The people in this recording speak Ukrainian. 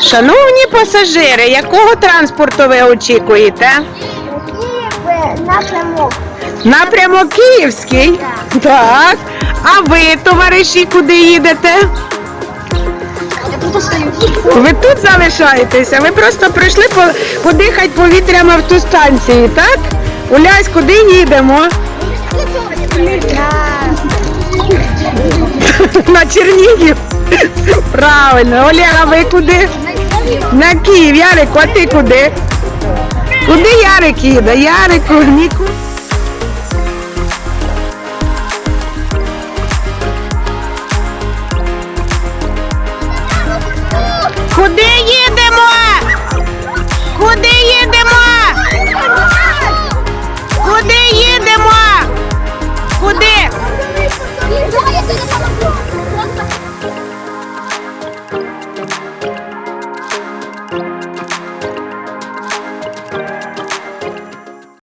Шановні пасажири, якого транспорту ви очікуєте? напрямок. Напрямок Київський? Так. А ви, товариші, куди їдете? Ви тут залишаєтеся? Ви просто прийшли подихати повітрям автостанції, так? Улясь, куди їдемо? На Чернігів. Правильно. Олега, ви куди? На Київ, Ярик, а ти куди? Куди Ярик їде? Ярику, Ніку. Куди?